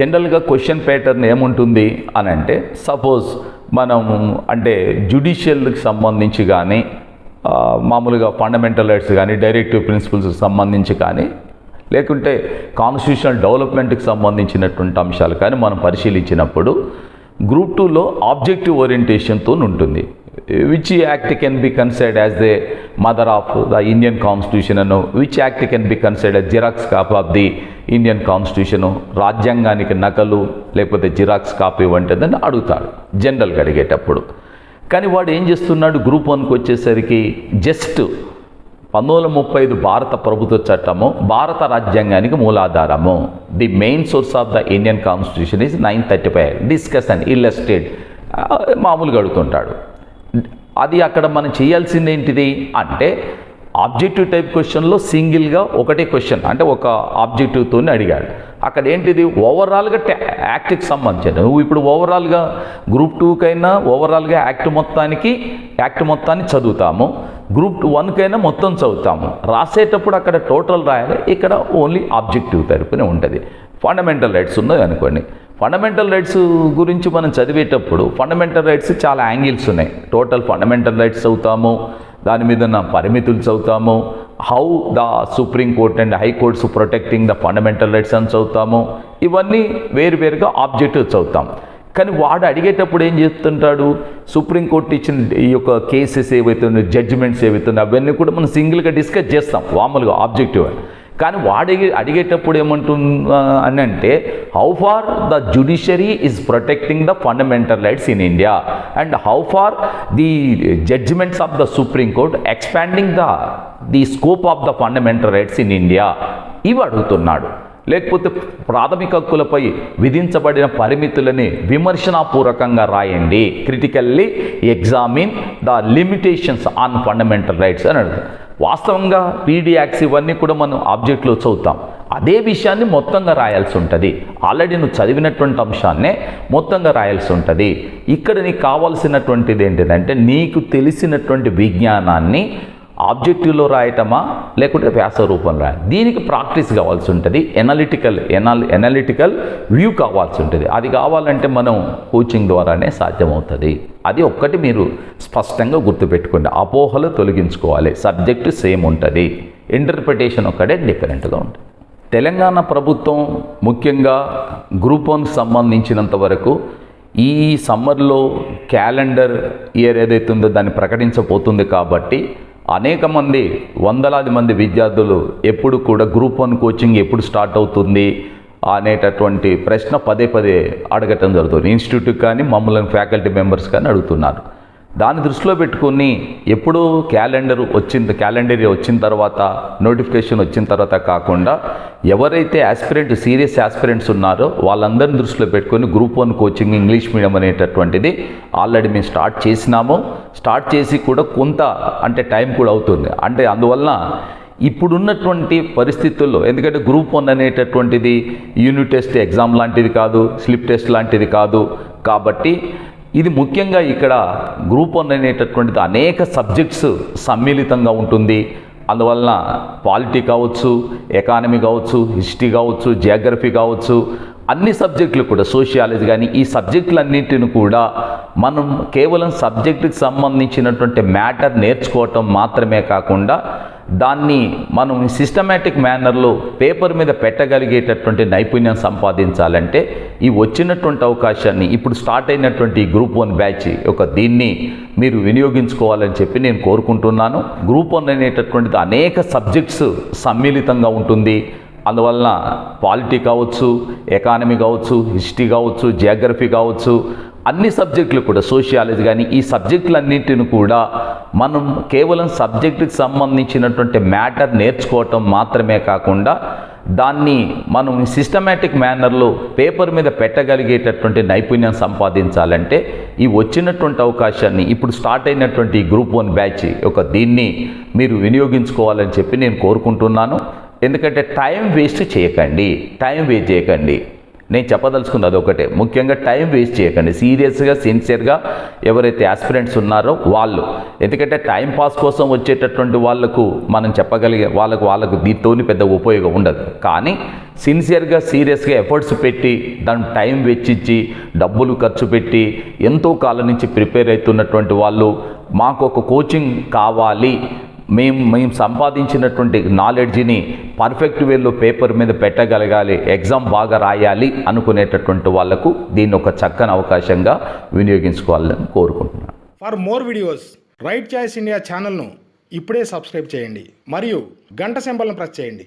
జనరల్గా question pattern ఏముంటుంది అని అంటే సపోజ్ మనం అంటే జ్యుడిషియల్కి సంబంధించి కానీ మామూలుగా ఫండమెంటల్ రైట్స్ కానీ డైరెక్టివ్ ప్రిన్సిపల్స్కి సంబంధించి కానీ లేకుంటే కాన్స్టిట్యూషనల్ డెవలప్మెంట్కి సంబంధించినటువంటి అంశాలు కానీ మనం పరిశీలించినప్పుడు గ్రూప్ టూలో ఆబ్జెక్టివ్ ఓరియంటేషన్తో ఉంటుంది. Which act can be considered as the mother of the Indian constitution Anu which act can be considered xerox copy of the Indian constitution రాజ్యాంగానికి నకలు లేకపోతే జిరాక్స్ కాపీ వంటిదని అడుగుతాడు జనరల్గా అడిగేటప్పుడు. కానీ వాడు ఏం చేస్తున్నాడు? గ్రూప్ వన్కి వచ్చేసరికి జస్ట్ పంతొమ్మిది వందల ముప్పై ఐదు భారత ప్రభుత్వ చట్టము భారత రాజ్యాంగానికి మూలాధారము. The main source of the Indian constitution is nine thirty five discuss and illustrate మామూలుగా అడుగుతుంటాడు. అది అక్కడ మనం చేయాల్సింది ఏంటిది అంటే ఆబ్జెక్టివ్ టైప్ క్వశ్చన్లో సింగిల్గా ఒకటే క్వశ్చన్ అంటే ఒక ఆబ్జెక్టివ్తో అడిగాడు. అక్కడ ఏంటిది? ఓవరాల్గా యాక్ట్కి సంబంధించిన. నువ్వు ఇప్పుడు ఓవరాల్గా గ్రూప్ టూకైనా ఓవరాల్గా యాక్ట్ మొత్తానికి యాక్ట్ మొత్తాన్ని చదువుతాము. గ్రూప్ వన్కైనా మొత్తం చదువుతాము. రాసేటప్పుడు అక్కడ టోటల్ రాయాలి. ఇక్కడ ఓన్లీ ఆబ్జెక్టివ్ తరపునే ఉంటుంది. ఫండమెంటల్ రైట్స్ ఉన్నాయి అనుకోండి. ఫండమెంటల్ రైట్స్ గురించి మనం చదివేటప్పుడు ఫండమెంటల్ రైట్స్ చాలా యాంగిల్స్ ఉన్నాయి. టోటల్ ఫండమెంటల్ రైట్స్ చదువుతాము దాని మీద ఉన్న పరిమితులు చదువుతాము how the Supreme Court and high courts protecting the fundamental rights అని చదువుతాము ఇవన్నీ వేరువేరుగా ఆబ్జెక్టివ్ చదువుతాం కానీ వాడు అడిగేటప్పుడు ఏం చేస్తుంటాడు? సుప్రీంకోర్టు ఇచ్చిన ఈ యొక్క కేసెస్ ఏవైతే జడ్జిమెంట్స్ ఏవైతే అవన్నీ కూడా మనం సింగిల్గా డిస్కస్ చేస్తాం మామూలుగా ఆబ్జెక్టివ్ అని కానీ వాడి అడిగేటప్పుడు ఏమంటున్నా అని అంటే how far the judiciary is protecting the fundamental rights in India and how far the judgments of the Supreme Court expanding the the scope of the fundamental rights in India ఇవి అడుగుతున్నాడు. లేకపోతే ప్రాథమిక హక్కులపై విధించబడిన పరిమితులని విమర్శనాపూర్వకంగా రాయండి. Critically examine the limitations on fundamental rights అని అడుగుతాం వాస్తవంగా పీడీ ఇవన్నీ కూడా మనం ఆబ్జెక్ట్లో చదువుతాం అదే విషయాన్ని మొత్తంగా రాయాల్సి ఉంటుంది. ఆల్రెడీ నువ్వు చదివినటువంటి అంశాన్నే మొత్తంగా రాయాల్సి ఉంటుంది. ఇక్కడ నీకు కావాల్సినటువంటిది ఏంటిదంటే నీకు తెలిసినటువంటి విజ్ఞానాన్ని ఆబ్జెక్టివ్లో రాయటమా? లేకుంటే వ్యాస రూపంలో రాయ. దీనికి ప్రాక్టీస్ కావాల్సి ఉంటుంది. ఎనాలిటికల్ ఎనాలి ఎనాలిటికల్ వ్యూ కావాల్సి ఉంటుంది. అది కావాలంటే మనం కోచింగ్ ద్వారానే సాధ్యమవుతుంది. అది ఒక్కటి మీరు స్పష్టంగా గుర్తుపెట్టుకోండి. అపోహలు తొలగించుకోవాలి. సబ్జెక్టు సేమ్ ఉంటుంది. ఇంటర్ప్రిటేషన్ ఒక్కడే డిఫరెంట్గా ఉంటుంది. తెలంగాణ ప్రభుత్వం ముఖ్యంగా గ్రూప్ వన్కి సంబంధించినంత వరకు ఈ సమ్మర్లో క్యాలెండర్ ఇయర్ ఏదైతే ఉందో దాన్ని ప్రకటించబోతుంది కాబట్టి అనేక మంది వందలాది మంది విద్యార్థులు ఎప్పుడు కూడా గ్రూప్ వన్ కోచింగ్ ఎప్పుడు స్టార్ట్ అవుతుంది అనేటటువంటి ప్రశ్న పదే పదే అడగటం జరుగుతుంది. ఇన్స్టిట్యూట్ కానీ మమ్మల్ని ఫ్యాకల్టీ మెంబర్స్ కానీ అడుగుతున్నారు. దాన్ని దృష్టిలో పెట్టుకుని ఎప్పుడు క్యాలెండర్ వచ్చిన క్యాలెండర్ వచ్చిన తర్వాత నోటిఫికేషన్ వచ్చిన తర్వాత కాకుండా ఎవరైతే ఆస్పిరెంట్ సీరియస్ ఆస్పిరెంట్స్ ఉన్నారో వాళ్ళందరిని దృష్టిలో పెట్టుకొని group one coaching English medium అనేటటువంటిది ఆల్రెడీ మేము స్టార్ట్ చేసినాము. స్టార్ట్ చేసి కూడా కొంత అంటే టైం కూడా అవుతుంది. అంటే అందువలన ఇప్పుడున్నటువంటి పరిస్థితుల్లో ఎందుకంటే గ్రూప్ వన్ అనేటటువంటిది యూనిట్ టెస్ట్ ఎగ్జామ్ లాంటిది కాదు స్లిప్ టెస్ట్ లాంటిది కాదు. కాబట్టి ఇది ముఖ్యంగా ఇక్కడ గ్రూప్ వన్ అనేటటువంటిది అనేక సబ్జెక్ట్స్ సమ్మిళితంగా ఉంటుంది. అందువలన పాలిటీ కావచ్చు ఎకానమీ కావచ్చు హిస్టరీ కావచ్చు జియోగ్రఫీ కావచ్చు అన్ని సబ్జెక్టులు కూడా సోషియాలజీ కానీ ఈ సబ్జెక్టులన్నింటిని కూడా మనం కేవలం సబ్జెక్టుకి సంబంధించినటువంటి మ్యాటర్ నేర్చుకోవటం మాత్రమే కాకుండా దాన్ని మనం సిస్టమేటిక్ మేనర్లో పేపర్ మీద పెట్టగలిగేటటువంటి నైపుణ్యం సంపాదించాలంటే ఈ వచ్చినటువంటి అవకాశాన్ని ఇప్పుడు స్టార్ట్ అయినటువంటి గ్రూప్ వన్ బ్యాచ్ యొక్క దీన్ని మీరు వినియోగించుకోవాలని చెప్పి నేను కోరుకుంటున్నాను. గ్రూప్ వన్ అనేటటువంటిది అనేక సబ్జెక్ట్స్ సమ్మిళితంగా ఉంటుంది. అందువలన పాలిటీ కావచ్చు ఎకానమీ కావచ్చు హిస్టరీ కావచ్చు జియోగ్రఫీ కావచ్చు అన్ని సబ్జెక్టులు కూడా సోషియాలజీ కానీ ఈ సబ్జెక్టులన్నింటిని కూడా మనం కేవలం సబ్జెక్టుకి సంబంధించినటువంటి మ్యాటర్ నేర్చుకోవటం మాత్రమే కాకుండా దాన్ని మనం సిస్టమేటిక్ మేనర్లో పేపర్ మీద పెట్టగలిగేటటువంటి నైపుణ్యం సంపాదించాలంటే ఈ వచ్చినటువంటి అవకాశాన్ని ఇప్పుడు స్టార్ట్ అయినటువంటి గ్రూప్ వన్ బ్యాచ్ ఒక దీన్ని మీరు వినియోగించుకోవాలని చెప్పి నేను కోరుకుంటున్నాను. ఎందుకంటే టైం వేస్ట్ చేయకండి టైం వేస్ట్ చేయకండి. నేను చెప్పదలుచుకుంది అదొకటే. ముఖ్యంగా టైం వేస్ట్ చేయకండి. సీరియస్గా సిన్సియర్గా ఎవరైతే ఆస్పిరెంట్స్ ఉన్నారో వాళ్ళు. ఎందుకంటే టైం పాస్ కోసం వచ్చేటటువంటి వాళ్ళకు మనం చెప్పగలిగే వాళ్ళకు వాళ్ళకు దీంతోని పెద్ద ఉపయోగం ఉండదు. కానీ సిన్సియర్గా సీరియస్గా ఎఫర్ట్స్ పెట్టి దాని టైం వెచ్చించి డబ్బులు ఖర్చు పెట్టి ఎంతో కాలం నుంచి ప్రిపేర్ అవుతున్నటువంటి వాళ్ళు మాకు ఒక కోచింగ్ కావాలి మేము మేము సంపాదించినటువంటి నాలెడ్జ్ని పర్ఫెక్ట్ వేలో పేపర్ మీద పెట్టగలగాలి ఎగ్జామ్ బాగా రాయాలి అనుకునేటటువంటి వాళ్ళకు దీన్ని ఒక చక్కని అవకాశంగా వినియోగించుకోవాలని కోరుకుంటున్నాను. For more videos Right Choice India ఛానల్ను ఇప్పుడే సబ్స్క్రైబ్ చేయండి. మరియు గంట సింబల్ను ప్రెస్ చేయండి.